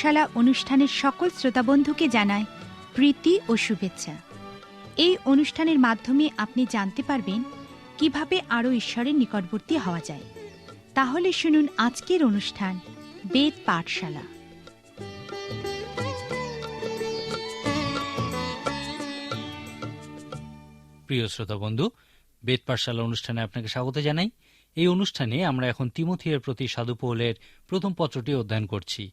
পাঠশালা অনুষ্ঠানের সকল শ্রোতাবন্ধুকে জানায় প্রীতি ও শুভেচ্ছা। এই অনুষ্ঠানের মাধ্যমে আপনি জানতে পারবেন কীভাবে আরও ঈশ্বরের নিকটবর্তী হওয়া যায়। তাহলে শুনুন আজকের অনুষ্ঠান, বেদ পাঠশালা। প্রিয় শ্রোতা বন্ধু বেদ পাঠশালা অনুষ্ঠানে আপনাকে স্বাগত জানাই। এই অনুষ্ঠানে আমরা এখন তিমথিয়ের প্রতি সাধু পৌলের প্রথম পত্রটি অধ্যয়ন করছি।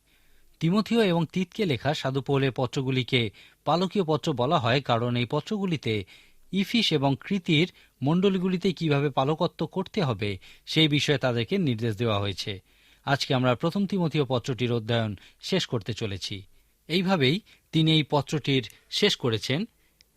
তিমথিও এবং তিতকে লেখা সাধু পৌলের পত্রগুলিকে পালকীয় পত্র বলা হয় কারণ এই পত্রগুলিতে ইফিস এবং কৃতির মণ্ডলীগুলিতে কীভাবে পালকত্ব করতে হবে সেই বিষয়ে তাদেরকে নির্দেশ দেওয়া হয়েছে। আজকে আমরা প্রথম তিমথীয় পত্রটির অধ্যয়ন শেষ করতে চলেছি। এইভাবেই তিনি এই পত্রটির শেষ করেছেন।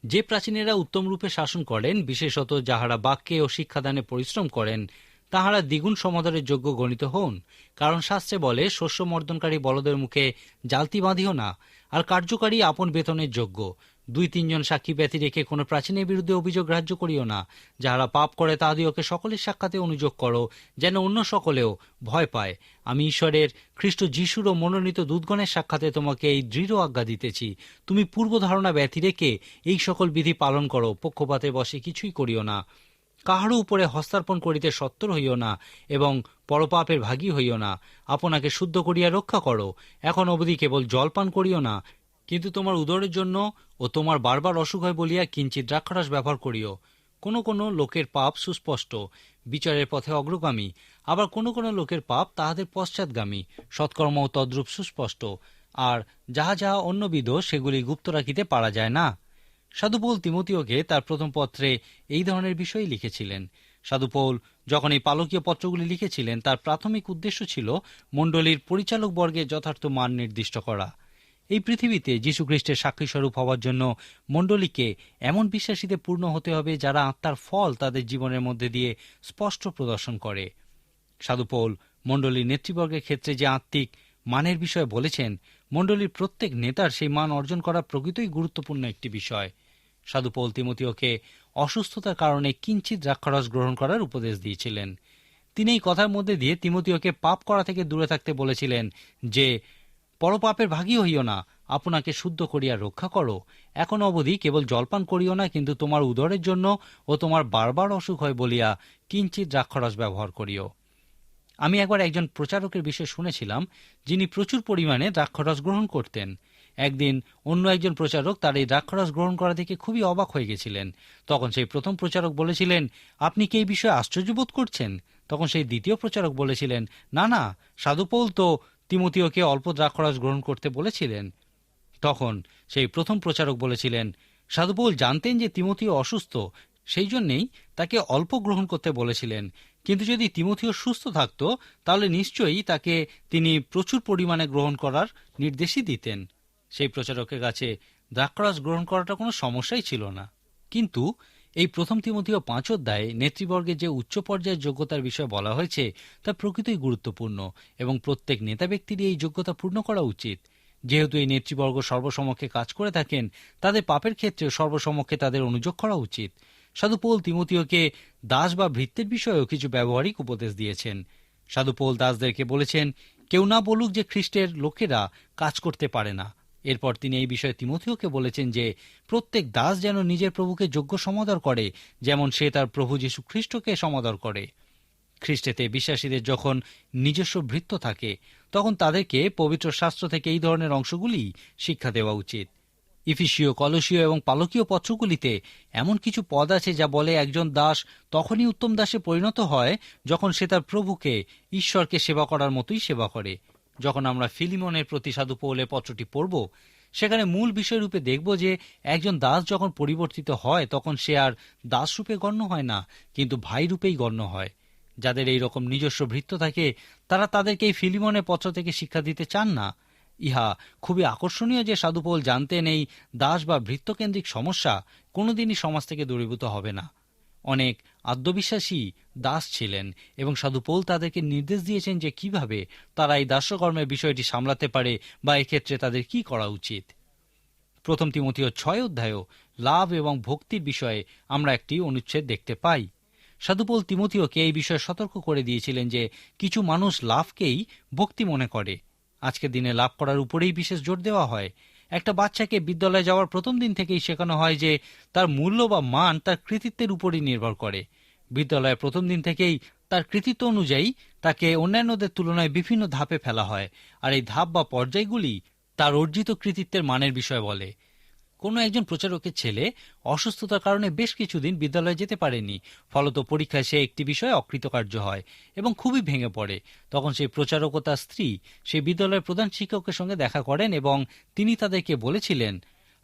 যে প্রাচীনেরা উত্তম রূপে শাসন করেন, বিশেষত যাহারা বাক্যে ও শিক্ষাদানে পরিশ্রম করেন তাহারা দ্বিগুণ সমাদরের যোগ্য গণিত হন, কারণ শাস্ত্রে বলে, শস্য মর্দনকারী বলদের মুখে জালতি বাঁধিও না, আর কার্যকারী আপন বেতনের যোগ্য। দুই তিনজন সাক্ষী ব্যতি রেখে কোনো প্রাচীনের বিরুদ্ধে অভিযোগ গ্রাহ্য করিও না। যাহারা পাপ করে তাহাদিওকে সকলের সাক্ষাতে অনুযোগ করো, যেন অন্য সকলেও ভয় পায়। আমি ঈশ্বরের খ্রিস্ট যিশুর ও মনোনীত দুধগণের সাক্ষাতে তোমাকে এই দৃঢ় আজ্ঞা দিতেছি। তুমি পূর্ব ধারণা ব্যতি রেখে এই সকল বিধি পালন করো, পক্ষপাতে বসে কিছুই করিও না। কাহারও উপরে হস্তার্পণ করিতে সত্তর হইও না, এবং পরপাপের ভাগী হইও না। আপনাকে শুদ্ধ করিয়া রক্ষা করো। এখন অবধি কেবল জল পান করিও না। কিন্তু তোমার উদরের জন্য ও তোমার বারবার অসুখ হয় বলিয়া কিঞ্চিত দ্রাক্ষারস ব্যবহার করিও। কোনো কোনো লোকের পাপ সুস্পষ্ট, বিচারের পথে অগ্রগামী। আবার কোনো কোনো লোকের পাপ তাহাদের পশ্চাৎগামী। সৎকর্ম তদ্রূপ সুস্পষ্ট। আর যাহা যাহা অন্যবিধ, সেগুলি গুপ্ত রাখিতে পারা যায় না। সাধুপৌল তিমতীয়কে তার প্রথম পত্রে এই ধরনের বিষয় লিখেছিলেন। সাধুপৌল যখন এই পালকীয় পত্রগুলি লিখেছিলেন, তার প্রাথমিক উদ্দেশ্য ছিল মণ্ডলীর পরিচালক বর্গের যথার্থ মান নির্দিষ্ট করা। এই পৃথিবীতে যীশুখ্রিস্টের সাক্ষীস্বরূপ হওয়ার জন্য মণ্ডলীকে এমন বিশ্বাসীতে পূর্ণ হতে হবে যারা আত্মার ফল তাদের জীবনের মধ্যে দিয়ে স্পষ্ট প্রদর্শন করে। সাধুপৌল মণ্ডলীর নেতৃবর্গের ক্ষেত্রে যে আত্মিক মানের বিষয়ে বলেছেন, মণ্ডলীর প্রত্যেক নেতার সেই মান অর্জন করা প্রকৃতই গুরুত্বপূর্ণ একটি বিষয়। সাধুপৌল তিমতীয়কে অসুস্থতার কারণে কিঞ্চিত দ্রাক্ষারস গ্রহণ করার উপদেশ দিয়েছিলেন। তিনি এই কথার মধ্যে দিয়ে তিমতীয়কে পাপ করা থেকে দূরে থাকতে বলেছিলেন যে, পরপাপের ভাগী হইও না, আপনাকে শুদ্ধ করিয়া রক্ষা করো। এখন অবধি কেবল জলপান করিও না, কিন্তু তোমার উদরের জন্য ও তোমার বারবার অসুখ হয় বলিয়া কিঞ্চিত দ্রাক্ষরস ব্যবহার করিও। আমি একবার একজন প্রচারকের বিষয়ে শুনেছিলাম, যিনি প্রচুর পরিমাণে দ্রাক্ষরস গ্রহণ করতেন। একদিন অন্য একজন প্রচারক তার এই দ্রাক্ষরস গ্রহণ করা থেকে খুবই অবাক হয়ে গেছিলেন। তখন সেই প্রথম প্রচারক বলেছিলেন, আপনি কি এই বিষয়ে আশ্চর্যবোধ করছেন? তখন সেই দ্বিতীয় প্রচারক বলেছিলেন, না না, সাধুপৌল তো তিমতীয়কে অল্প দ্রাক্ষরস গ্রহণ করতে বলেছিলেন। তখন সেই প্রথম প্রচারক বলেছিলেন, সাধুপৌল জানতেন যে তিমতীয় অসুস্থ, সেই জন্যেই তাকে অল্প গ্রহণ করতে বলেছিলেন। কিন্তু যদি তিমথিও সুস্থ থাকত, তাহলে নিশ্চয়ই তাকে তিনি প্রচুর পরিমাণে গ্রহণ করার নির্দেশই দিতেন। সেই প্রচারকের কাছে দ্রাক্ষরস গ্রহণ করাটা কোনো সমস্যাই ছিল না। কিন্তু এই প্রথম তিমতীয় পাঁচ অধ্যায়ে নেতৃবর্গের যে উচ্চ পর্যায়ের যোগ্যতার বিষয়ে বলা হয়েছে, তা প্রকৃতই গুরুত্বপূর্ণ এবং প্রত্যেক নেতা ব্যক্তিরই এই যোগ্যতা পূর্ণ করা উচিত। যেহেতু এই নেতৃবর্গ সর্বসমক্ষে কাজ করে থাকেন, তাদের পাপের ক্ষেত্রে সর্বসমক্ষে তাদের অনুযোগ করা উচিত। সাধুপৌল তিমতীয়কে দাস বা ভৃত্যের বিষয়েও কিছু ব্যবহারিক উপদেশ দিয়েছেন। সাধুপৌল দাসদেরকে বলেছেন, কেউ না বলুক যে খ্রিস্টের লোকেরা কাজ করতে পারে না। এরপর তিনি এই বিষয়ে তিমথিওকে বলেছেন যে, প্রত্যেক দাস যেন নিজের প্রভুকে যোগ্য সমাদর করে, যেমন সে তার প্রভু যীশু খ্রিস্টকে সমাদর করে। খ্রিস্টেতে বিশ্বাসীদের যখন নিজস্ব ভৃত্য থাকে, তখন তাদেরকে পবিত্র শাস্ত্র থেকে এই ধরনের অংশগুলি শিক্ষা দেওয়া উচিত। ইফিসীয়, কলসীয় এবং পালকীয় পত্রগুলিতে এমন কিছু পদ আছে যা বলে একজন দাস তখনই উত্তম দাসে পরিণত হয়, যখন সে তার প্রভুকে, ঈশ্বরকে সেবা করার মতোই সেবা করে। যখন আমরা ফিলিমনের প্রতি সাধু পৌলে পত্রটি পড়ব, সেখানে মূল বিষয়রূপে দেখব যে একজন দাস যখন পরিবর্তিত হয়, তখন সে আর দাসরূপে গণ্য হয় না, কিন্তু ভাই রূপেই গণ্য হয়। যাদের এই রকম নিজস্ব ভৃত্য থাকে, তারা তাদেরকে এই ফিলিমনের পত্র থেকে শিক্ষা দিতে চান না। ইহা খুবই আকর্ষণীয় যে সাধুপৌল জানতেন এই দাস বা ভৃত্যকেন্দ্রিক সমস্যা কোনোদিনই সমাজ থেকে দূরীভূত হবে না। অনেক আত্মবিশ্বাসী দাস ছিলেন এবং সাধু পৌল তাদেরকে নির্দেশ দিয়েছেন যে কীভাবে তারা এই দাস্যকর্মের বিষয়টি সামলাতে পারে বা এক্ষেত্রে তাদের কি করা উচিত। প্রথম তিমতীয় ছয় অধ্যায়ও লাভ এবং ভক্তির বিষয়ে আমরা একটি অনুচ্ছেদ দেখতে পাই। সাধুপোল তিমতীয়কে এই বিষয়ে সতর্ক করে দিয়েছিলেন যে কিছু মানুষ লাভকেই ভক্তি মনে করে। আজকের দিনে লাভ করার উপরেই বিশেষ জোর দেওয়া হয়। একটা বাচ্চাকে বিদ্যালয়ে যাওয়ার প্রথম দিন থেকেই শেখানো হয় যে তার মূল্য বা মান তার কৃতিত্বের উপরই নির্ভর করে। বিদ্যালয়ে প্রথম দিন থেকেই তার কৃতিত্ব অনুযায়ী তাকে অন্যান্যদের তুলনায় বিভিন্ন ধাপে ফেলা হয়। আর এই ধাপ বা পর্যায়গুলি তার অর্জিত কৃতিত্বের মানের বিষয় বলে। কোনো একজন প্রচারকের ছেলে অসুস্থতার কারণে বেশ কিছুদিন বিদ্যালয়ে যেতে পারেনি, ফলত পরীক্ষায় সে একটি বিষয়ে অকৃতকার্য হয় এবং খুবই ভেঙে পড়ে। তখন সেই প্রচারক ও তার স্ত্রী সেই বিদ্যালয়ের প্রধান শিক্ষকের সঙ্গে দেখা করেন এবং তিনি তাদেরকে বলেছিলেন,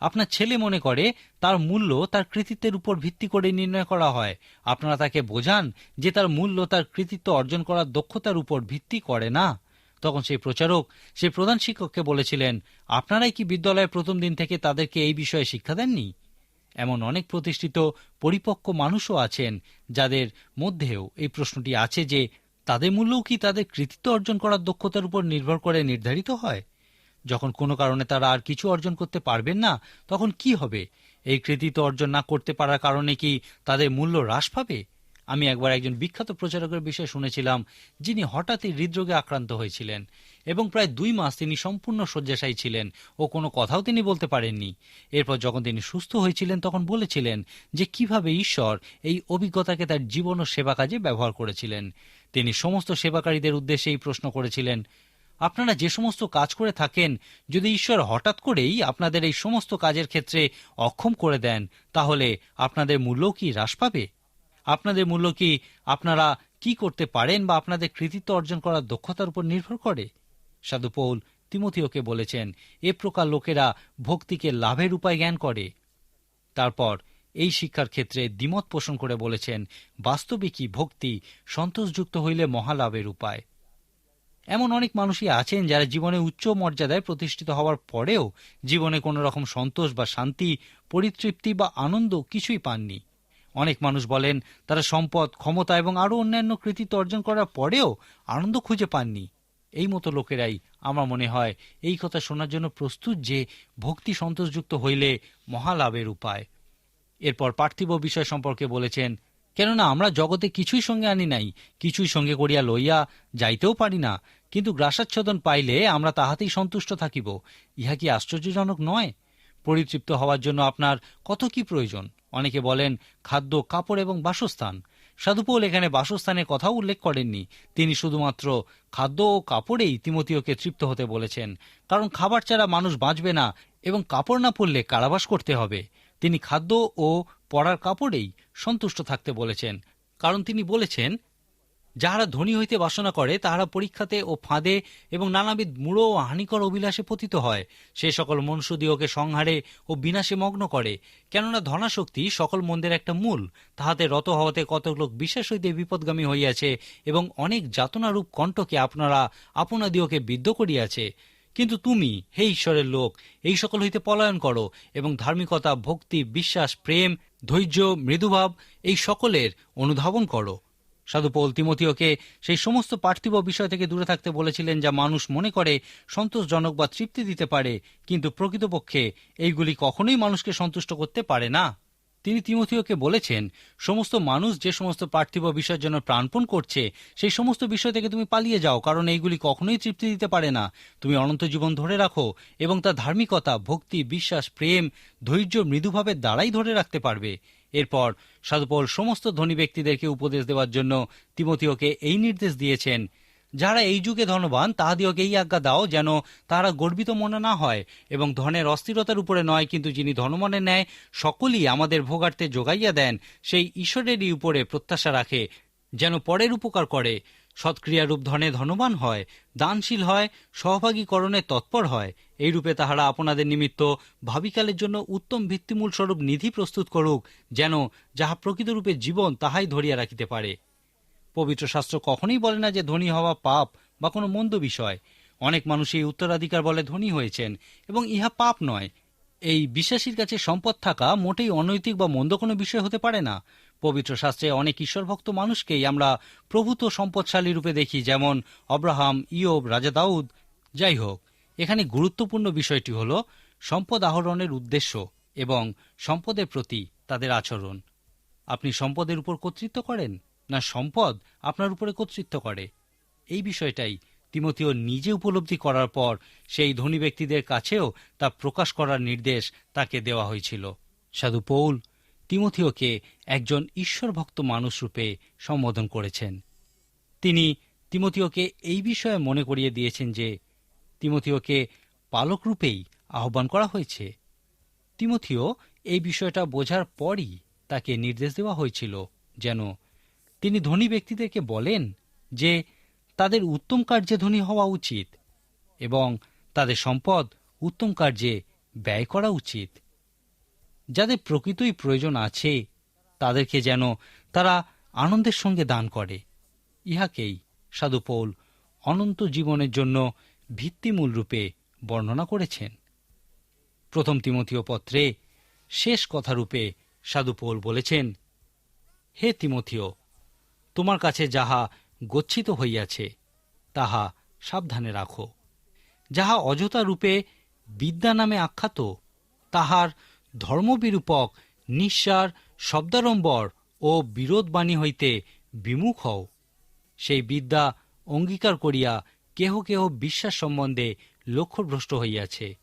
আপনার ছেলে মনে করে তার মূল্য তার কৃতিত্বের উপর ভিত্তি করে নির্ণয় করা হয়। আপনারা তাকে বোঝান যে তার মূল্য তার কৃতিত্ব অর্জন করার দক্ষতার উপর ভিত্তি করে না। তখন সেই প্রচারক, সেই প্রধান শিক্ষককে বলেছিলেন, আপনারাই কি বিদ্যালয়ের প্রথম দিন থেকে তাদেরকে এই বিষয়ে শিক্ষা দেননি? এমন অনেক প্রতিষ্ঠিত, পরিপক্ক মানুষও আছেন, যাদের মধ্যেও এই প্রশ্নটি আছে যে, তাদের মূল্যও কি তাদের কৃতিত্ব অর্জন করার দক্ষতার উপর নির্ভর করে নির্ধারিত হয়? যখন কোনো কারণে তারা আর কিছু অর্জন করতে পারবেন না, তখন কি হবে? এই কৃতিত্ব অর্জন না করতে পারার কারণে কি তাদের মূল্য হ্রাস পাবে? আমি একবার একজন বিখ্যাত প্রচারকের বিষয়ে শুনেছিলাম, যিনি হঠাৎই হৃদরোগে আক্রান্ত হয়েছিলেন এবং প্রায় দুই মাস তিনি সম্পূর্ণ শয্যাশায়ী ছিলেন ও কোনো কথাও তিনি বলতে পারেননি। এরপর যখন তিনি সুস্থ হয়েছিলেন, তখন বলেছিলেন যে কীভাবে ঈশ্বর এই অভিজ্ঞতাকে তার জীবন ও সেবা কাজে ব্যবহার করেছিলেন। তিনি সমস্ত সেবাকারীদের উদ্দেশ্যে এই প্রশ্ন করেছিলেন, আপনারা যে সমস্ত কাজ করে থাকেন, যদি ঈশ্বর হঠাৎ করেই আপনাদের এই সমস্ত কাজের ক্ষেত্রে অক্ষম করে দেন, তাহলে আপনাদের মূল্য কি হ্রাস পাবে? আপনাদের মূল্য কি আপনারা কি করতে পারেন বা আপনাদের কৃতিত্ব অর্জন করার দক্ষতার উপর নির্ভর করে? সাধু পৌল তিমথিওকে বলেছেন, এ প্রকার লোকেরা ভক্তিকে লাভের উপায় জ্ঞান করে। তারপর এই শিক্ষার ক্ষেত্রে দ্বিমত পোষণ করে বলেছেন, বাস্তবিকই ভক্তি সন্তোষযুক্ত হইলে মহালাভের উপায়। এমন অনেক মানুষই আছেন যারা জীবনে উচ্চ মর্যাদায় প্রতিষ্ঠিত হওয়ার পরেও জীবনে কোনো রকম সন্তোষ বা শান্তি, পরিতৃপ্তি বা আনন্দ কিছুই পাননি। অনেক মানুষ বলেন, তারা সম্পদ, ক্ষমতা এবং আরও অন্যান্য কৃতিত্ব অর্জন করার পরেও আনন্দ খুঁজে পাননি। এই মতো লোকেরাই আমার মনে হয় এই কথা শোনার জন্য প্রস্তুত যে ভক্তি সন্তোষযুক্ত হইলে মহালাভের উপায়। এরপর পার্থিব বিষয় সম্পর্কে বলেছেন, কেননা আমরা জগতে কিছুই সঙ্গে আনি নাই, কিছুই সঙ্গে করিয়া লইয়া যাইতেও পারি না, কিন্তু গ্রাসাচ্ছদন পাইলে আমরা তাহাতেই সন্তুষ্ট থাকিব। ইহা কি আশ্চর্যজনক নয়? পরিতৃপ্ত হওয়ার জন্য আপনার কত কি প্রয়োজন? অনেকে বলেন খাদ্য, কাপড় এবং বাসস্থান। সাধুপৌল এখানে বাসস্থানের কথা উল্লেখ করেননি। তিনি শুধুমাত্র খাদ্য ও কাপড়েই তিমতীয়কে তৃপ্ত হতে বলেছেন। কারণ খাবার ছাড়া মানুষ বাঁচবে না এবং কাপড় না পরলে কারাবাস করতে হবে। তিনি খাদ্য ও পড়ার কাপড়েই সন্তুষ্ট থাকতে বলেছেন। কারণ তিনি বলেছেন যাহারা ধনী হইতে বাসনা করে, তাহারা পরীক্ষাতে ও ফাঁদে এবং নানাবিধ মূঢ় ও হানিকর অভিলাষে পতিত হয়। সে সকল মনুষ্যদিওকে সংহারে ও বিনাশে মগ্ন করে। কেননা ধনাশক্তি সকল মন্দের একটা মূল। তাহাতে রত হওয়াতে কতক লোক বিশেষ হইতে বিপদগামী হইয়াছে এবং অনেক যাতনারূপ কণ্ঠকে আপনারা আপনাদিওকে বিদ্ধ করিয়াছে। কিন্তু তুমি, হে ঈশ্বরের লোক, এই সকল হইতে পলায়ন করো এবং ধার্মিকতা, ভক্তি, বিশ্বাস, প্রেম, ধৈর্য, মৃদুভাব, এই সকলের অনুধাবন করো। সাধু পৌল তিমতীয়কে সেই সমস্ত পার্থিব বিষয় থেকে দূরে থাকতে বলেছিলেন যা মানুষ মনে করে সন্তোষজনক বা তৃপ্তি দিতে পারে, কিন্তু প্রকৃতপক্ষে এইগুলি কখনোই মানুষকে সন্তুষ্ট করতে পারে না। তিনি তিমথিওকে বলেছেন, সমস্ত মানুষ যে সমস্ত পার্থিব বিষয়ের জন্য প্রাণপণ করছে, সেই সমস্ত বিষয় থেকে তুমি পালিয়ে যাও, কারণ এইগুলি কখনোই তৃপ্তি দিতে পারে না। তুমি অনন্ত জীবন ধরে রাখো এবং তার ধার্মিকতা, ভক্তি, বিশ্বাস, প্রেম, ধৈর্য, মৃদুভাবের দ্বারাই ধরে রাখতে পারবে। এরপর সাধুপল সমস্ত ধনী ব্যক্তিদেরকে উপদেশ দেওয়ার জন্য তিমতীয়কে এই নির্দেশ দিয়েছেন। যারা এই যুগে ধনবান তাহাদিওকে এই আজ্ঞা দাও যেন তারা গর্বিত মনে না হয় এবং ধনের অস্থিরতার উপরে নয়, কিন্তু যিনি ধনমনে নেয় সকলেই আমাদের ভোগার্থে যোগাইয়া দেন, সেই ঈশ্বরেরই উপরে প্রত্যাশা রাখে, যেন পরের উপকার করে। সৎক্রিয়ারূপ ধনে ধনবান হয়, দানশীল হয়, সহভাগীকরণে তৎপর হয়। এই রূপে তাহারা আপনাদের নিমিত্ত ভাবিকালের জন্য উত্তম ভিত্তিমূল স্বরূপ নিধি প্রস্তুত করুক, যেন যাহা প্রকৃতরূপে জীবন, তাহাই ধরিয়া রাখিতে পারে। পবিত্র শাস্ত্র কখনোই বলে না যে ধনী হওয়া পাপ বা কোনো মন্দ বিষয়। অনেক মানুষ এই উত্তরাধিকার বলে ধনী হয়েছেন এবং ইহা পাপ নয়। এই বিশ্বাসীর কাছে সম্পদ থাকা মোটেই অনৈতিক বা মন্দ কোনো বিষয় হতে পারে না। পবিত্র শাস্ত্রে অনেক ঈশ্বরভক্ত মানুষকেই আমরা প্রভূত সম্পদশালী রূপে দেখি, যেমন অব্রাহাম ইয়োব, রাজা দাউদ। যাই হোক, এখানে গুরুত্বপূর্ণ বিষয়টি হল সম্পদ আহরণের উদ্দেশ্য এবং সম্পদের প্রতি তাদের আচরণ। আপনি সম্পদের উপর কর্তৃত্ব করেন না সম্পদ আপনার উপরে কর্তৃত্ব করে? এই বিষয়টাই তিমতীয় নিজে উপলব্ধি করার পর সেই ধনী ব্যক্তিদের কাছেও তা প্রকাশ করার নির্দেশ তাকে দেওয়া হয়েছিল। সাধু পৌল তিমথিওকে একজন ঈশ্বরভক্ত মানুষ রূপে সম্বোধন করেছেন। তিনি তিমথিওকে এই বিষয়ে মনে করিয়ে দিয়েছেন যে, তিমথিওকে পালক রূপেই আহ্বান করা হয়েছে। তিমথিও এই বিষয়টা বোঝার পরই তাকে নির্দেশ দেওয়া হয়েছিল যেন তিনি ধনী ব্যক্তিদেরকে বলেন যে, তাদের উত্তম কার্যে ধনী হওয়া উচিত এবং তাদের সম্পদ উত্তম কার্যে ব্যয় করা উচিত। যাদের প্রকৃতই প্রয়োজন আছে, তাদেরকে যেন তারা আনন্দের সঙ্গে দান করে। ইহাকেই সাধুপৌল অনন্ত জীবনের জন্য ভিত্তিমূল রূপে বর্ণনা করেছেন। প্রথম তিমতীয় পত্রে শেষ কথারূপে সাধু পৌল বলেছেন, হে তিমথিও তোমার কাছে যাহা গচ্ছিত হইয়াছে, তাহা সাবধানে রাখো। যাহা অযথা রূপে বিদ্যা নামে আখ্যাত, তাহার ধর্মবিরূপক, নিঃসার শব্দারম্বর ও বিরোধবাণী হইতে বিমুখ হও। সেই বিদ্যা অঙ্গীকার করিয়া কেহ কেহ বিশ্বাস সম্বন্ধে লক্ষ্যভ্রষ্ট হইয়াছে।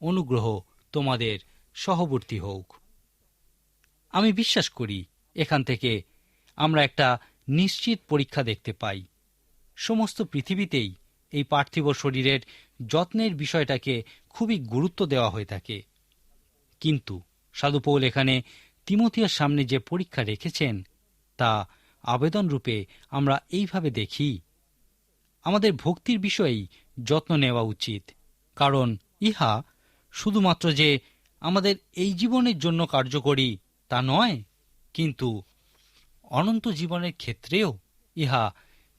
অনুগ্রহ তোমাদের সহবর্তী হোক আমি বিশ্বাস করি, এখান থেকে আমরা একটা নিশ্চিত পরীক্ষা দেখতে পাই। সমস্ত পৃথিবীতেই এই পার্থিব শরীরের যত্নের বিষয়টাকে খুবই গুরুত্ব দেওয়া হয়ে থাকে। কিন্তু সাধুপৌল এখানে তিমতীয় সামনে যে পরীক্ষা রেখেছেন, তা আবেদন রূপে আমরা এইভাবে দেখি। আমাদের ভক্তির বিষয়েই যত্ন নেওয়া উচিত, কারণ ইহা শুধুমাত্র যে আমাদের এই জীবনের জন্য কার্যকরী তা নয়, কিন্তু অনন্ত জীবনের ক্ষেত্রেও ইহা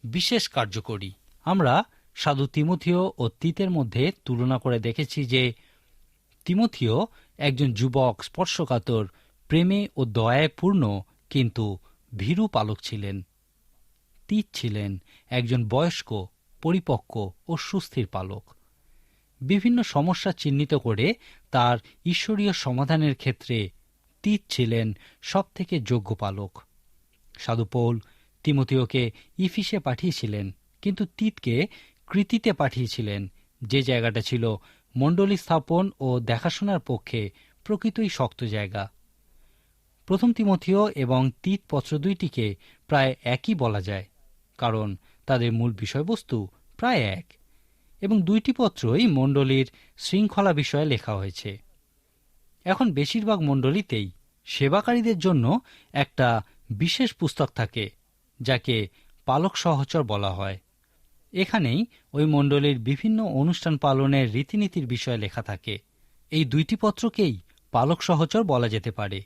বিশেষ কার্যকরী। আমরা সাধু তিমথিও ও তিতের মধ্যে তুলনা করে দেখেছি যে তিমথিও একজন যুবক স্পর্শকাতর, প্রেমে ও দয়ায় পূর্ণ, কিন্তু ভীরু পালক ছিলেন। তীত ছিলেন একজন বয়স্ক, পরিপক্ক ও সুস্থির পালক। বিভিন্ন সমস্যা চিহ্নিত করে তার ঈশ্বরীয় সমাধানের ক্ষেত্রে তিত ছিলেন সবথেকে যোগ্য পালক। সাধুপৌল তিমতীয়কে ইফিসে পাঠিয়েছিলেন, কিন্তু তিতকে কৃতিতে পাঠিয়েছিলেন। যে জায়গাটা ছিল মণ্ডলী স্থাপন ও দেখাশোনার পক্ষে প্রকৃতই শক্ত জায়গা। প্রথম তিমথিও এবং তিত পত্র দুইটিকে প্রায় একই বলা যায়, কারণ তাদের মূল বিষয়বস্তু প্রায় এক, এবং দুইটি পত্রই মণ্ডলীর শৃঙ্খলা বিষয়ে লেখা হয়েছে। এখন বেশিরভাগ মণ্ডলীতেই সেবাকারীদের জন্য একটা বিশেষ পুস্তক থাকে, যাকে পালক সহচর বলা হয়। এখানেই ওই মণ্ডলীর বিভিন্ন অনুষ্ঠান পালনের রীতিনীতির বিষয়ে লেখা থাকে। এই দুইটি পত্রকেই পালক সহচর বলা যেতে পারে।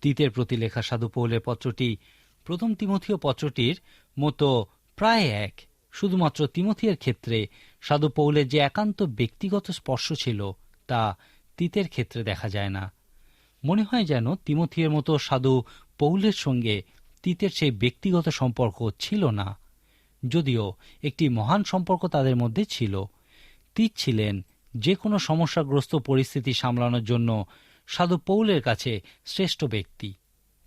তিতের প্রতি লেখা সাধু পৌলের পত্রটি প্রথম তিমথীয় পত্রটির মতো প্রায় এক। শুধুমাত্র তিমথিয়ের ক্ষেত্রে সাধু পৌলের যে একান্ত ব্যক্তিগত স্পর্শ ছিল, তা তিতের ক্ষেত্রে দেখা যায় না। মনে হয় যেন তিমথিয়ের মতো সাধু পৌলের সঙ্গে তিতের সেই ব্যক্তিগত সম্পর্ক ছিল না। যদিও একটি মহান সম্পর্ক তাদের মধ্যে ছিল। তিত ছিলেন যে কোনো সমস্যাগ্রস্ত পরিস্থিতি সামলানোর জন্য সাধু পৌলের কাছে শ্রেষ্ঠ ব্যক্তি।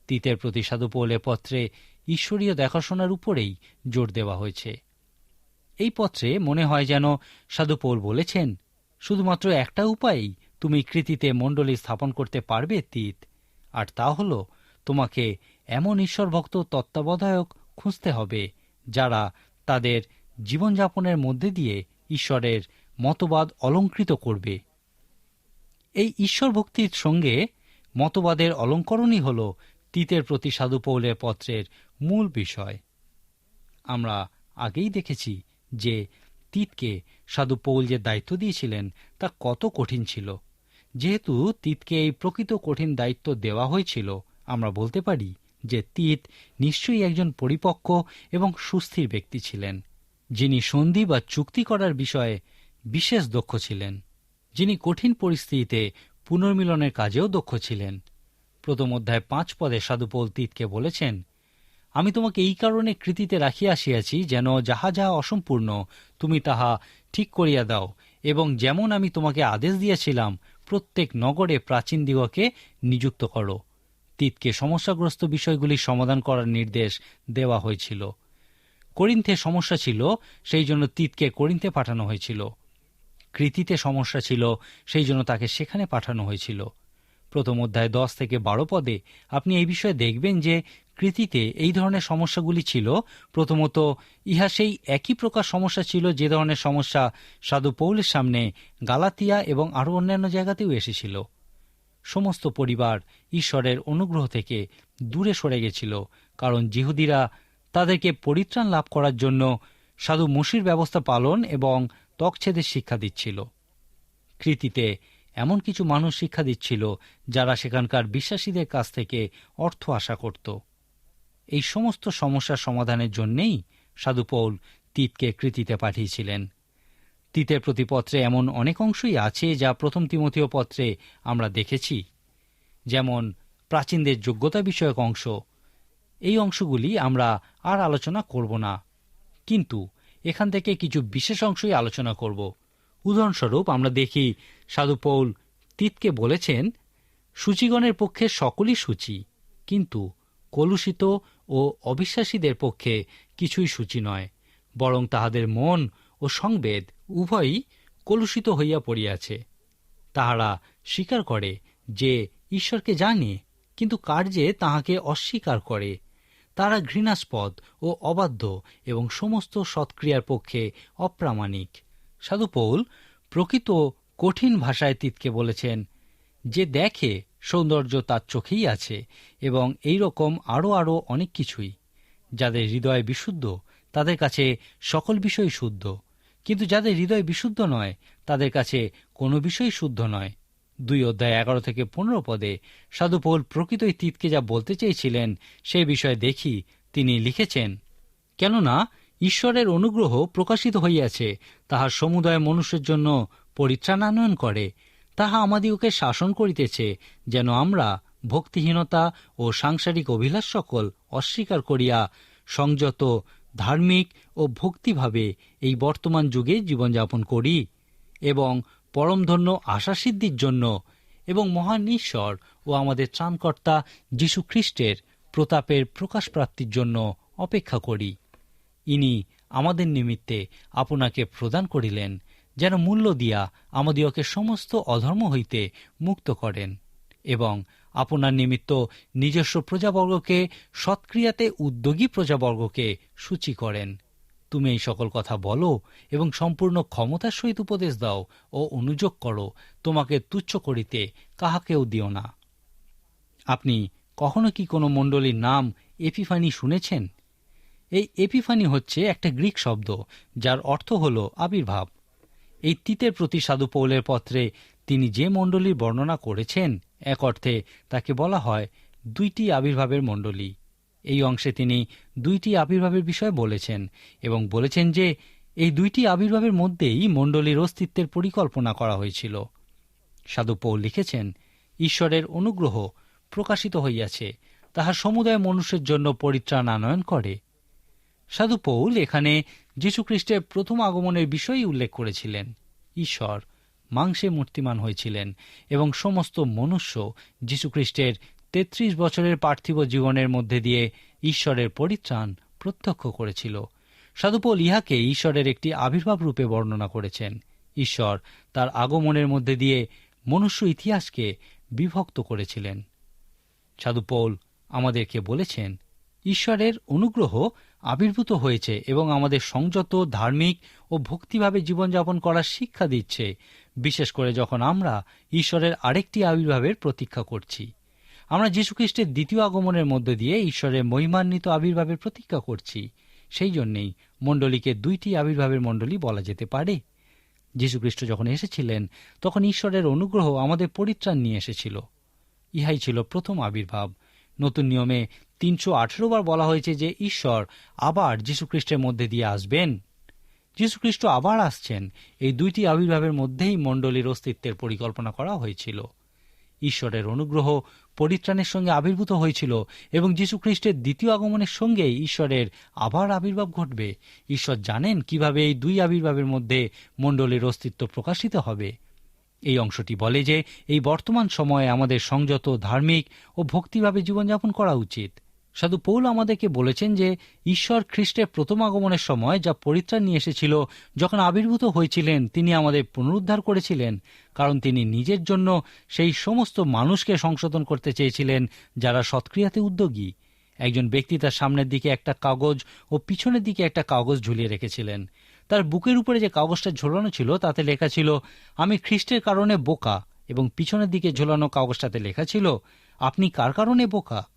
তিতের প্রতি সাধু পৌলের পত্রে ঈশ্বরীয় দেখাশোনার উপরেই জোর দেওয়া হয়েছে। এই পত্রে মনে হয় যেন সাধু পৌল বলেছেন, শুধুমাত্র একটা উপায়েই তুমি কৃতিতে মণ্ডলী স্থাপন করতে পারবে তিত, আর তা হল তোমাকে এমন ঈশ্বরভক্ত তত্ত্বাবধায়ক খুঁজতে হবে যারা তাদের জীবনযাপনের মধ্যে দিয়ে ঈশ্বরের মতবাদ অলঙ্কৃত করবে। এই ঈশ্বর ভক্তির সঙ্গে মতবাদের অলঙ্করণই হল তিতের প্রতি সাধু পৌলের পত্রের মূল বিষয়। আমরা আগেই দেখেছি যে তিতকে সাধু পৌল যে দায়িত্ব দিয়েছিলেন তা কত কঠিন ছিল। যেহেতু তিতকে এই প্রকৃত কঠিন দায়িত্ব দেওয়া হয়েছিল, আমরা বলতে পারি যে তিত নিশ্চয়ই একজন পরিপক্ক এবং সুস্থির ব্যক্তি ছিলেন, যিনি সন্ধি বা চুক্তি করার বিষয়ে বিশেষ দক্ষ ছিলেন, যিনি কঠিন পরিস্থিতিতে পুনর্মিলনের কাজেও দক্ষ ছিলেন। প্রথম অধ্যায় পাঁচ পদে সাধুপৌল তিতকে বলেছেন, আমি তোমাকে এই কারণে কৃতিতে রাখিয়া আসিয়াছি যেন যাহা যাহা অসম্পূর্ণ তুমি তাহা ঠিক করিয়া দাও এবং যেমন আমি তোমাকে আদেশ দিয়েছিলাম, প্রত্যেক নগরে প্রাচীন দিগকে নিযুক্ত করো। তিতকে সমস্যাগ্রস্ত বিষয়গুলি সমাধান করার নির্দেশ দেওয়া হয়েছিল। করিন্থে সমস্যা ছিল, সেই জন্য তিতকে করিন্থে পাঠানো হয়েছিল। কৃতিতে সমস্যা ছিল, সেই জন্য তাকে সেখানে পাঠানো হয়েছিল। প্রথম অধ্যায় দশ থেকে বারো পদে আপনি এই বিষয়ে দেখবেন যে কৃতিতে এই ধরনের সমস্যাগুলি ছিল। প্রথমত, ইহা সেই একই প্রকার সমস্যা ছিল যে ধরনের সমস্যা সাধু পৌলের সামনে গালাতিয়া এবং আরও অন্যান্য জায়গাতেও এসেছিল। সমস্ত পরিবার ঈশ্বরের অনুগ্রহ থেকে দূরে সরে গেছিল, কারণ জিহুদিরা তাদেরকে পরিত্রাণ লাভ করার জন্য সাধু মুশির ব্যবস্থা পালন এবং তকছেদের শিক্ষা দিচ্ছিল। কৃতিতে এমন কিছু মানুষ শিক্ষা দিচ্ছিল যারা সেখানকার বিশ্বাসীদের কাছ থেকে অর্থ আশা করত। এই সমস্ত সমস্যার সমাধানের জন্যেই সাধু পৌল তিতকে কৃতিতে পাঠিয়েছিলেন। তিতের প্রতিপত্রে এমন অনেক অংশই আছে যা প্রথম তিমতীয় পত্রে আমরা দেখেছি। যেমন, প্রাচীনদের যোগ্যতা বিষয়ক অংশ। এই অংশগুলি আমরা আর আলোচনা করব না। কিন্তু, এখান থেকে কিছু বিশেষ অংশই আলোচনা করব। উদাহরণস্বরূপ, আমরা দেখি, সাধু পৌল তিতকে বলেছেন, সূচিগণের পক্ষে সকলই সূচি, কিন্তু কলুষিত ও অবিশ্বাসীদের পক্ষে কিছুই সূচি নয়, বরং তাহাদের মন ও সংবেদ উভয়ই কলুষিত হইয়া পড়িয়াছে। তাহারা স্বীকার করে যে ঈশ্বরকে জানে, কিন্তু কার্যে তাহাকে অস্বীকার করে, তারা ঘৃণাস্পদ ও অবাধ্য এবং সমস্ত সৎক্রিয়ার পক্ষে অপ্রামাণিক। সাধু পৌল প্রকৃত কঠিন ভাষায় তিতকে বলেছেন, যে দেখে সৌন্দর্য তার চোখেই আছে এবং এই রকম আরও আরও অনেক কিছুই। যাদের হৃদয় বিশুদ্ধ, তাদের কাছে সকল বিষয় শুদ্ধ। কিন্তু যাদের হৃদয় বিশুদ্ধ নয়, তাদের কাছে কোনো বিষয় শুদ্ধ নয়। দুই অধ্যায় এগারো থেকে পনেরো পদে সাধুপৌল প্রকৃতই তিতকে যা বলতে চেয়েছিলেন, সে বিষয়ে দেখি তিনি লিখেছেন, কেননা ঈশ্বরের অনুগ্রহ প্রকাশিত হইয়াছে, তাহার সমুদায় মনুষ্যের জন্য পরিত্রাণ আনয়ন করে। তাহা আমাদিগকে শাসন করিতেছে, যেন আমরা ভক্তিহীনতা ও সাংসারিক অভিলাষ সকল অস্বীকার করিয়া সংযত ধার্মিক ও ভক্তিভাবে এই বর্তমান যুগে জীবনযাপন করি এবং পরমধন্য আশাসিদ্ধির জন্য এবং মহান ঈশ্বর ও আমাদের ত্রাণকর্তা যীশু খ্রিস্টের প্রতাপের প্রকাশ প্রাপ্তির জন্য অপেক্ষা করি। ইনি আমাদের নিমিত্তে আপনাকে প্রদান করিলেন, যেন মূল্য দিয়া আমাদিওকে সমস্ত অধর্ম হইতে মুক্ত করেন। এবং আপনার নিমিত্ত নিজস্ব প্রজাবর্গকে সৎক্রিয়াতে উদ্যোগী প্রজাবর্গকে সূচি করেন। তুমি এই সকল কথা বলো এবং সম্পূর্ণ ক্ষমতার সহিত উপদেশ দাও ও অনুযোগ করো। তোমাকে তুচ্ছ করিতে কাহাকেও দিও না। আপনি কখনো কি কোনো মণ্ডলীর নাম এপিফানি শুনেছেন? এই এপিফানি হচ্ছে একটা গ্রিক শব্দ, যার অর্থ হল আবির্ভাব। এই তিতের প্রতি সাধু পৌলের পত্রে তিনি যে মণ্ডলীর বর্ণনা করেছেন এক অর্থে তাকে বলা হয় দুইটি আবির্ভাবের মণ্ডলী। এই অংশে তিনি দুইটি আবির্ভাবের বিষয়ে বলেছেন এবং বলেছেন যে এই দুইটি আবির্ভাবের মধ্যেই মণ্ডলীর অস্তিত্বের পরিকল্পনা করা হয়েছিল। সাধু পৌল লিখেছেন, ঈশ্বরের অনুগ্রহ প্রকাশিত হইয়াছে, তাহার সমুদায় মনুষ্যের জন্য পরিত্রাণ আনয়ন করে। সাধু পৌল এখানে যীশুখ্রিস্টের প্রথম আগমনের বিষয়ই উল্লেখ করেছিলেন, ঈশ্বর মাংসে মূর্তিমান হয়েছিলেন এবং সমস্ত মনুষ্য যীশুখ্রিস্টের তেত্রিশ বছরের পার্থিব জীবনের মধ্যে দিয়ে ঈশ্বরের পরিত্রাণ প্রত্যক্ষ করেছিল। সাধুপৌল ইহাকে ঈশ্বরের একটি আবির্ভাব রূপে বর্ণনা করেছেন। ঈশ্বর তার আগমনের মধ্যে দিয়ে মনুষ্য ইতিহাসকে বিভক্ত করেছিলেন। সাধুপৌল আমাদেরকে বলেছেন, ঈশ্বরের অনুগ্রহ আবির্ভূত হয়েছে এবং আমাদের সংযত, ধার্মিক ও ভক্তিভাবে জীবনযাপন করার শিক্ষা দিচ্ছে। বিশেষ করে যখন আমরা ঈশ্বরের আরেকটি আবির্ভাবের প্রতীক্ষা করছি। আমরা যীশুখ্রিস্টের দ্বিতীয় আগমনের মধ্য দিয়ে ঈশ্বরের মহিমান্বিত আবির্ভাবের প্রতীক্ষা করছি। সেই জন্যেই মণ্ডলীকে দুইটি আবির্ভাবের মণ্ডলী বলা যেতে পারে। যীশুখ্রিস্ট যখন এসেছিলেন, তখন ঈশ্বরের অনুগ্রহ আমাদের পরিত্রাণ নিয়ে এসেছিল। ইহাই ছিল প্রথম আবির্ভাব। নতুন নিয়মে তিনশো আঠেরো বার বলা হয়েছে যে, ঈশ্বর আবার যীশুখ্রিস্টের মধ্যে দিয়ে আসবেন। যীশুখ্রিস্ট আবার আসছেন। এই দুইটি আবির্ভাবের মধ্যেই মণ্ডলীর অস্তিত্বের পরিকল্পনা করা হয়েছিল। ঈশ্বরের অনুগ্রহ পরিত্রাণের সঙ্গে আবির্ভূত হয়েছিল এবং যীশু খ্রিস্টের দ্বিতীয় আগমনের সঙ্গে ঈশ্বরের আবার আবির্ভাব ঘটবে। ঈশ্বর জানেন কীভাবে এই দুই আবির্ভাবের মধ্যে মণ্ডলীর অস্তিত্ব প্রকাশিত হবে। এই অংশটি বলে যে, এই বর্তমান সময়ে আমাদের সংযত, ধার্মিক ও ভক্তিভাবে জীবনযাপন করা উচিত। সাধু পৌল আমাদেরকে বলেছেন যে ঈশ্বর খ্রিস্টের প্রথম আগমনের সময় যা পরিত্রাণ নিয়ে এসেছিল, যখন আবির্ভূত হয়েছিলেন, তিনি আমাদের পুনরুদ্ধার করেছিলেন, কারণ তিনি নিজের জন্য সেই সমস্ত মানুষকে সংশোধন করতে চেয়েছিলেন যারা সৎক্রিয়াতে উদ্যোগী। একজন ব্যক্তি তার সামনের দিকে একটা কাগজ ও পিছনের দিকে একটা কাগজ ঝুলিয়ে রেখেছিলেন। তার বুকের উপরে যে কাগজটা ঝোলানো ছিল, তাতে লেখা ছিল, আমি খ্রিস্টের কারণে বোকা এবং পিছনের দিকে ঝোলানো কাগজটাতে লেখা ছিল, আপনি কার কারণে বোকা?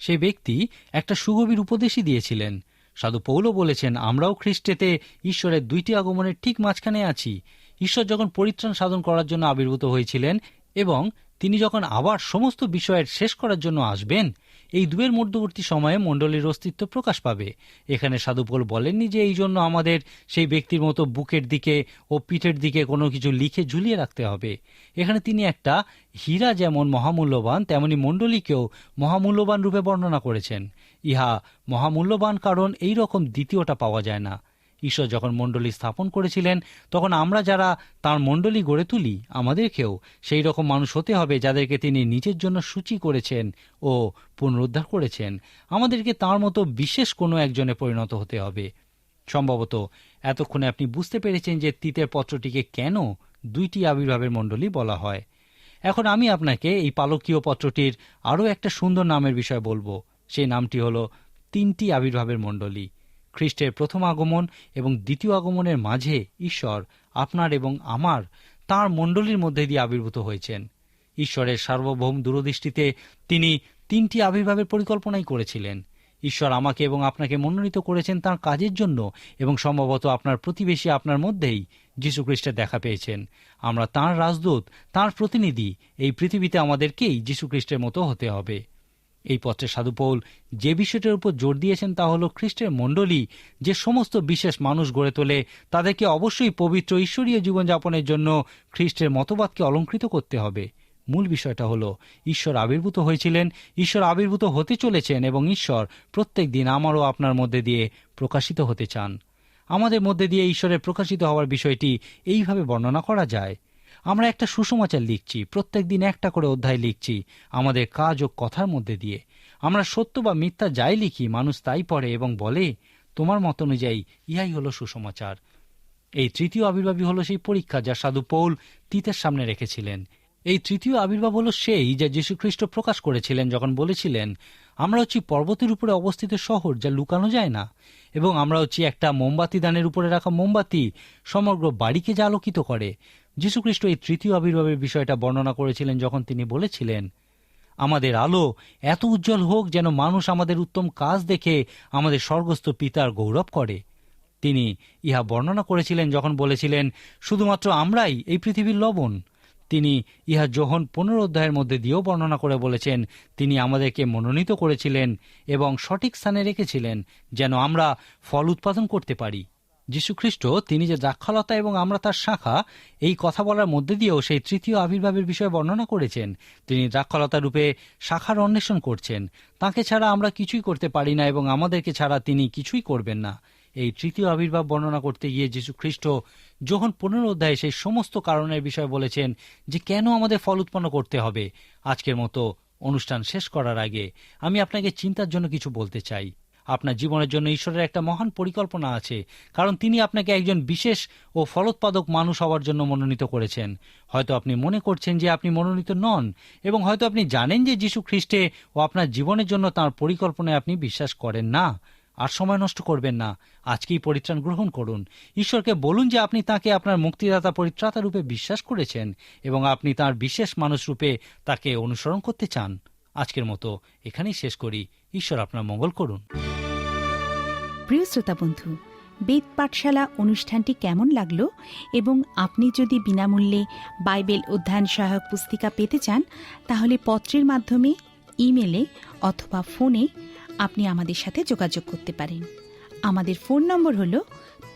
সেই ব্যক্তি একটা সুগভীর উপদেশই দিয়েছিলেন। সাধু পৌল বলেছেন, আমরাও খ্রিস্টেতে ঈশ্বরের দুইটি আগমনের ঠিক মাঝখানে আছি। ঈশ্বর যখন পরিত্রাণ সাধন করার জন্য আবির্ভূত হয়েছিলেন এবং তিনি যখন আবার সমস্ত বিষয়ের শেষ করার জন্য আসবেন এই দুয়ের মধ্যবর্তী সময়ে মণ্ডলীর অস্তিত্ব প্রকাশ পাবে। এখানে সাধুপল বলেননি যে এই জন্য আমাদের সেই ব্যক্তির মতো বুকের দিকে ও পিঠের দিকে কোনো কিছু লিখে ঝুলিয়ে রাখতে হবে। এখানে তিনি একটা হীরা যেমন মহামূল্যবান, তেমনি মণ্ডলীকেও মহামূল্যবান রূপে বর্ণনা করেছেন। ইহা মহামূল্যবান কারণ এই রকম দ্বিতীয়টা পাওয়া যায় না। ঈশ্বর যখন মণ্ডলী স্থাপন করেছিলেন, তখন আমরা যারা তার মণ্ডলী গড়ে তুলি আমাদেরকেও সেই রকম মানুষ হতে হবে যাদেরকে তিনি নিজের জন্য সূচি করেছেন ও পুনরুদ্ধার করেছেন। আমাদেরকে তার মতো বিশেষ কোনো একজনে পরিণত হতে হবে। সম্ভবত এতক্ষণে আপনি বুঝতে পেরেছেন যে তিতের পত্রটিকে কেন দুইটি আবির্ভাবের মণ্ডলী বলা হয়। এখন আমি আপনাকে এই পালকীয় পত্রটির আরও একটা সুন্দর নামের বিষয় বলব। সেই নামটি হলো তিনটি আবির্ভাবের মণ্ডলী। খ্রিস্টের প্রথম আগমন এবং দ্বিতীয় আগমনের মাঝে ঈশ্বর আপনার এবং আমার, তাঁর মণ্ডলীর মধ্যে দিয়ে আবির্ভূত হয়েছেন। ঈশ্বরের সার্বভৌম দূরদৃষ্টিতে তিনি তিনটি আবির্ভাবের পরিকল্পনাই করেছিলেন। ঈশ্বর আমাকে এবং আপনাকে মনোনীত করেছেন তার কাজের জন্য এবং সম্ভবত আপনার প্রতিবেশী আপনার মধ্যেই যীশু খ্রিস্টের দেখা পেয়েছেন। আমরা তাঁর রাজদূত, তাঁর প্রতিনিধি, এই পৃথিবীতে আমাদেরকেই যীশু খ্রিস্টের মতো হতে হবে। এই পত্রে সাধুপৌল যে বিষয়টার উপর জোর দিয়েছেন তা হল খ্রিস্টের মণ্ডলী যে সমস্ত বিশেষ মানুষ গড়ে তোলে, তাদেরকে অবশ্যই পবিত্র ঈশ্বরীয় জীবনযাপনের জন্য খ্রিস্টের মতবাদকে অলঙ্কৃত করতে হবে। মূল বিষয়টা হলো, ঈশ্বর আবির্ভূত হয়েছিলেন, ঈশ্বর আবির্ভূত হতে চলেছেন এবং ঈশ্বর প্রত্যেক দিন আমারও আপনার মধ্যে দিয়ে প্রকাশিত হতে চান। আমাদের মধ্যে দিয়ে ঈশ্বরের প্রকাশিত হওয়ার বিষয়টি এইভাবে বর্ণনা করা যায়। আমরা একটা সুসমাচার লিখছি প্রত্যেক দিন একটা করে অধ্যায় লিখছি, আমাদের কাজ ও কথার মধ্যে দিয়ে। আমরা সত্য বা মিথ্যা যাই লিখি, মানুষ তাই পড়ে এবং বলে, তোমার মত অনুযায়ী ইহাই হলো সুসমাচার। এই তৃতীয় আবির্ভাবই হলো সেই পরীক্ষা যা সাধু পৌল তিতের সামনে রেখেছিলেন। এই তৃতীয় আবির্ভাব হলো সেই যা যীশুখ্রিস্ট প্রকাশ করেছিলেন যখন বলেছিলেন, আমরা হচ্ছি পর্বতের উপরে অবস্থিত শহর যা লুকানো যায় না, এবং আমরা হচ্ছি একটা মোমবাতি দানের উপরে রাখা মোমবাতি সমগ্র বাড়িকে যা আলোকিত করে। যীশুখ্রিস্ট এই তৃতীয় আবির্ভাবের বিষয়টা বর্ণনা করেছিলেন যখন তিনি বলেছিলেন, আমাদের আলো এত উজ্জ্বল হোক যেন মানুষ আমাদের উত্তম কাজ দেখে আমাদের স্বর্গস্থ পিতার গৌরব করে। তিনি ইহা বর্ণনা করেছিলেন যখন বলেছিলেন, শুধুমাত্র আমরাই এই পৃথিবীর লবণ। তিনি ইহা যোহন পনেরো অধ্যায়ের মধ্যে দিয়েও বর্ণনা করে বলেছেন, তিনি আমাদেরকে মনোনীত করেছিলেন এবং সঠিক স্থানে রেখেছিলেন যেন আমরা ফল উৎপাদন করতে পারি। যীশুখ্রিস্ট, তিনি যে দ্রাক্ষালতা এবং আমরা তার শাখা, এই কথা বলার মধ্যে দিয়েও সেই তৃতীয় আবির্ভাবের বিষয়ে বর্ণনা করেছেন। তিনি দ্রাক্ষালতা রূপে শাখার অন্বেষণ করছেন। তাকে ছাড়া আমরা কিছুই করতে পারি না এবং আমাদেরকে ছাড়া তিনি কিছুই করবেন না। এই তৃতীয় আবির্ভাব বর্ণনা করতে গিয়ে যীশু খ্রিস্ট যখন পনেরো সেই সমস্ত কারণের বিষয়ে বলেছেন যে কেন আমাদের ফল উৎপন্ন করতে হবে, আজকের মতো অনুষ্ঠান শেষ করার আগে আমি আপনাকে চিন্তার জন্য কিছু বলতে চাই। আপনার জীবনের জন্য ঈশ্বরের একটা মহান পরিকল্পনা আছে, কারণ তিনি আপনাকে একজন বিশেষ ও ফলোৎপাদক মানুষ হওয়ার জন্য মনোনীত করেছেন। হয়তো আপনি মনে করছেন যে আপনি মনোনীত নন, এবং হয়তো আপনি জানেন যে যীশু খ্রিস্টে ও আপনার জীবনের জন্য তার পরিকল্পনায় আপনি বিশ্বাস করেন না। আর সময় নষ্ট করবেন না। আজকেই পরিত্রাণ গ্রহণ করুন। ঈশ্বরকে বলুন যে আপনি তাকে আপনার মুক্তিদাতা পরিত্রাতা রূপে বিশ্বাস করেছেন, এবং আপনি তার বিশেষ মানুষ রূপে তাকে অনুসরণ করতে চান। আজকের মতো এখানেই শেষ করি। ঈশ্বর আপনার মঙ্গল করুন। প্রিয় শ্রোতা বন্ধু, বেদ পাঠশালা অনুষ্ঠানটি কেমন লাগল এবং আপনি যদি বিনামূল্যে বাইবেল অধ্যয়ন সহায়ক পুস্তিকা পেতে চান, তাহলে পত্রের মাধ্যমে, ইমেলে অথবা ফোনে আপনি আমাদের সাথে যোগাযোগ করতে পারেন। আমাদের ফোন নম্বর হল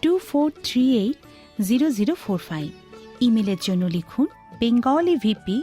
two four three eight zero zero four five ইমেলের জন্য লিখুন, Bengali VP